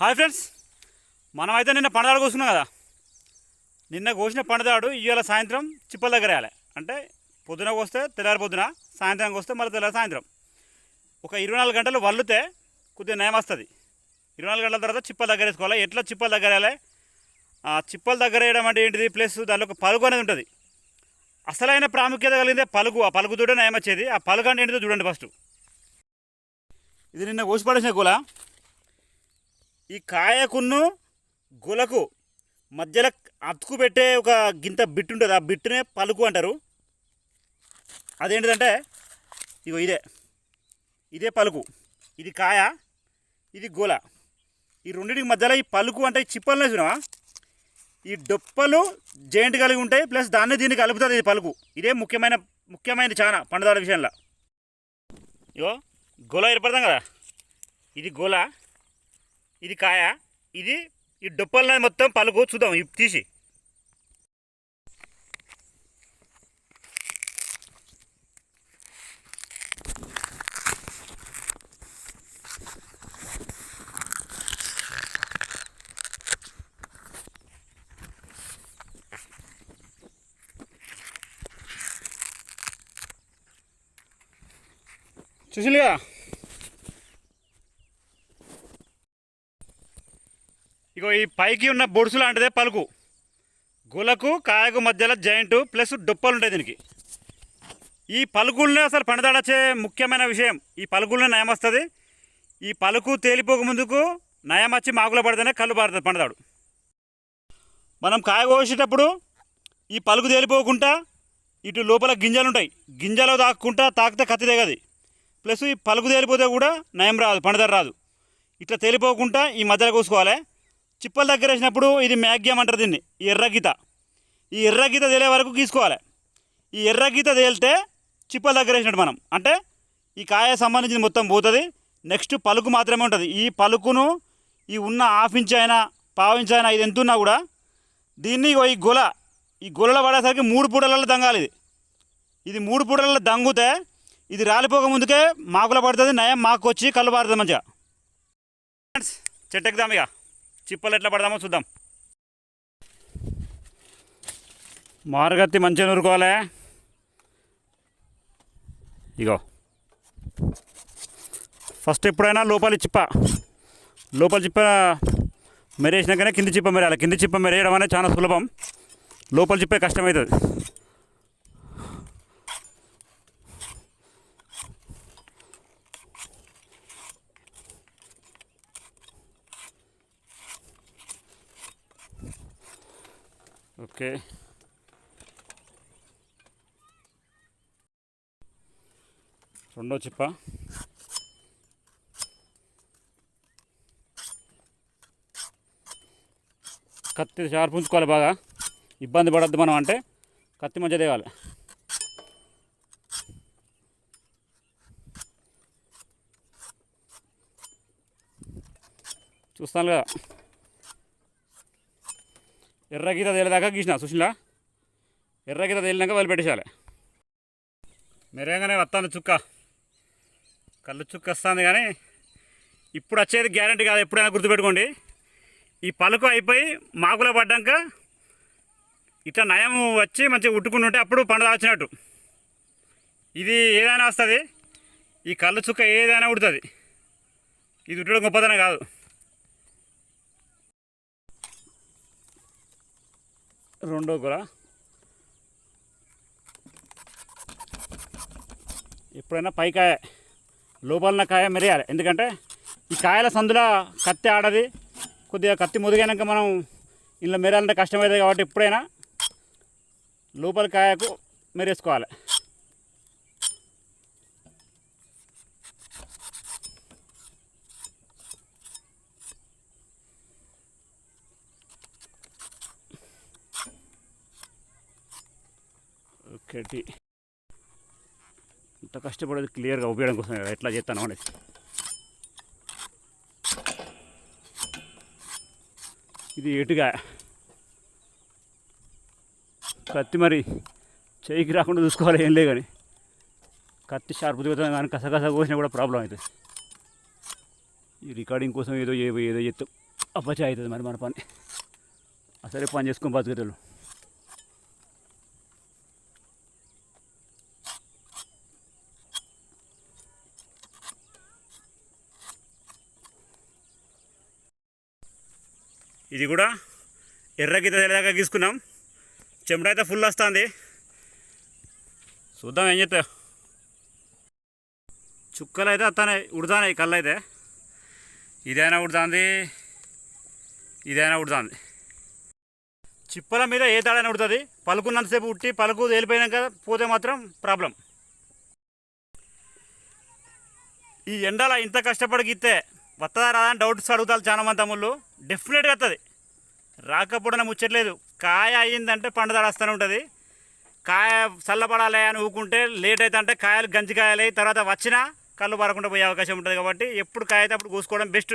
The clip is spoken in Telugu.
హాయ్ ఫ్రెండ్స్ మనమైతే నిన్న పండదాడు కోసుకున్నాం కదా. నిన్న కోసిన పండదాడు ఇవాళ సాయంత్రం చిప్పల దగ్గర వేయాలి. అంటే పొద్దున కోస్తే తెల్లారి పొద్దున సాయంత్రం కోస్తే మళ్ళీ తెల్లారి సాయంత్రం. ఒక ఇరవై నాలుగు గంటలు వల్లితే కొద్దిగా నయం వస్తుంది. ఇరవై నాలుగు గంటల తర్వాత చిప్పల దగ్గర వేసుకోవాలి. ఎట్లా చిప్పల దగ్గర వేయాలి? ఆ చిప్పల దగ్గర వేయడం అంటే ఏంటిది? ప్లస్ దానిలో ఒక పలుకు అనేది ఉంటుంది. అసలైన ప్రాముఖ్యత కలిగిందే పలుకు ఆ పలుకుతోటే నయం వచ్చేది. ఆ పలుకు అంటే ఏంటిదో చూడండి ఫస్ట్. ఇది నిన్న కోసి పడేసిన కూల ఈ కాయకున్ను గులకు మధ్యలో అతుకు పెట్టే ఒక గింత బిట్టు ఉంటుంది. ఆ బిట్టునే పలుకు అంటారు. అదేంటిదంటే ఇగో ఇదే. ఇదే పలుకు. ఇది కాయ ఇది గోల. ఈ రెండింటికి మధ్యలో ఈ పలుకు అంటే ఈ చిప్పలు వేసినావా ఈ డొప్పలు జాయింట్ కలిగి ఉంటాయి ప్లస్ దాన్ని దీన్ని కలుపుతుంది ఇది పలుకు. ఇదే ముఖ్యమైన ముఖ్యమైనది చాలా పండుదాల విషయంలో. ఇగో గోల ఏర్పడతాం కదా? ఇది గోల. ఇది కాయ? ఇది? ఈ డొప్పలనే మొత్తం పలుకు చూద్దాం ఇవి తీసి. చూసిలుగా ఇగో ఈ పైకి ఉన్న బొడుసు లాంటిదే పలుకు. గులకు కాయకు మధ్యలో జాయింట్ ప్లస్ డొప్పలు ఉంటాయి దీనికి. ఈ పలుకులనే అసలు పండదాడచ్చే ముఖ్యమైన విషయం. ఈ పలుకులనే నయం వస్తుంది. ఈ పలుకు తేలిపోక ముందుకు నయం వచ్చి మాకులో పడితేనే కళ్ళు పారుతుంది పండదాడు. మనం కాయ కోసేటప్పుడు ఈ పలుకు తేలిపోకుండా ఇటు లోపల గింజలు ఉంటాయి. గింజలు తాక్కుంటా తాకితే కత్తి తెగది ప్లస్ ఈ పలుకు తేలిపోతే కూడా నయం రాదు పండదారు రాదు. ఇట్లా తేలిపోకుండా ఈ మధ్యలో కోసుకోవాలి. చిప్పల దగ్గర వేసినప్పుడు ఇది మ్యాగ్యం అంటారు దీన్ని. ఈ ఎర్ర గీత. ఈ ఎర్రగీత తేలే వరకు గీసుకోవాలి. ఈ ఎర్రగీత తేలితే చిప్పల దగ్గర వేసినట్టు మనం. అంటే ఈ కాయ సంబంధించిన మొత్తం పోతుంది. నెక్స్ట్ పలుకు మాత్రమే ఉంటుంది. ఈ పలుకును ఈ ఉన్న హాఫ్ ఇంచ్ అయినా పావు అయినా ఇది ఎంత ఉన్నా కూడా దీన్ని ఈ గొల ఈ గొలలో పడేసరికి మూడు పూటలలో దంగాలి ఇది. ఇది మూడు పూటలలో దంగుతే ఇది రాలిపోక ముందుకే మాకులో పడుతుంది నయం మాకు వచ్చి కళ్ళు పారుతుంది మంచిగా. చెట్టు ఎక్కుదాం ఇక. చిప్పలు ఎట్లా పడదామో చూద్దాం. మారుగత్తి మంచిగా నూరుకోవాలి. ఇగో. ఫస్ట్ ఎప్పుడైనా లోపలి చిప్ప లోపల చిప్ప మెరేసినాకనే కింది చిప్ప మెరేయాలి కింది చిప్ప మెరేయడం అనేది చాలా సులభం. లోపల చిప్పే కష్టమవుతుంది ఓకే. రెండో చిప్ప. కత్తి షార్ప్ ఉంచుకోవాలి బాగా. ఇబ్బంది పడద్దు మనం అంటే కత్తి మధ్య తేవాలి. చూస్తాను కదా. ఎర్రగీత తేలేదాకా గీసిన చూసినా ఎర్రగీత తేలినాక వాళ్ళు పెట్టేసాలి మెరగానే వస్తాను చుక్క. కళ్ళు చుక్క వస్తుంది కానీ ఇప్పుడు వచ్చేది గ్యారంటీ కాదు ఎప్పుడైనా గుర్తుపెట్టుకోండి. ఈ పలుకు అయిపోయి మాకులో పడ్డాక ఇట్లా నయం వచ్చి మంచిగా ఉట్టుకుని ఉంటే అప్పుడు పండుగ వచ్చినట్టు ఇది ఏదైనా వస్తుంది. ఈ కళ్ళు చుక్క ఏదైనా ఉడుతుంది. ఇది ఉట్టడం గొప్పదనం కాదు. రెండో కూడా ఎప్పుడైనా పైకాయ లోపలన కాయ మెరియాలి. ఎందుకంటే ఈ కాయల సందులో కత్తి ఆడది. కొద్దిగా కత్తి ముదిగాక మనం ఇంట్లో మెరాలంటే కష్టమవుతుంది కాబట్టి ఎప్పుడైనా లోపల కాయకు మెరేసుకోవాలి. ఒకటి ఇంత కష్టపడేది క్లియర్గా ఉపయోగం కోసం కదా, ఎట్లా చేస్తాను అనేది. ఇది ఎటుగా? కత్తి మరి చేయికి రాకుండా చూసుకోవాలి ఏం లేదు కానీ. కత్తి షార్ప్ దిగుతుంది కానీ కసకస కోసినా కూడా ప్రాబ్లం అవుతుంది. ఈ రికార్డింగ్ కోసం ఏదో ఏదో ఏదో చెప్తాం అప్పచే అవుతుంది మరి మన పని. అసలే పని చేసుకొని బతికేటోళ్ళు ఇది కూడా ఎర్ర గీత తెలియదాకా గీసుకున్నాం. చెమట అయితే ఫుల్ వస్తుంది. చూద్దాం ఏం చెప్తా చుక్కలు అయితే వస్తున్నాయి ఉడుతున్నాయి కళ్ళు అయితే ఇదైనా ఉడుతుంది ఇదైనా ఉడుతుంది. చిప్పల మీద ఏ తాడైనా ఉడుతుంది. పలుకున్నంతసేపు ఉట్టి పలుకు తేలిపోయినాక పోతే మాత్రం ప్రాబ్లం. ఈ ఎండల ఇంత కష్టపడి గీతే వస్తుందా రాదా అని డౌట్స్ అడుగుతారు చాలా మంది తమ్ముళ్ళు. డెఫినెట్గా వస్తుంది రాకపోవడం ముచ్చట్లేదు. కాయ అయ్యిందంటే పండు వస్తూనే ఉంటుంది. కాయ చల్లబడాలి అని ఊకుంటే లేట్ అయితే అంటే కాయలు గంజి కాయలు తర్వాత వచ్చినా కళ్ళు పడకుండా పోయే అవకాశం ఉంటుంది కాబట్టి ఎప్పుడు కాయ అయితే అప్పుడు కూసుకోవడం బెస్ట్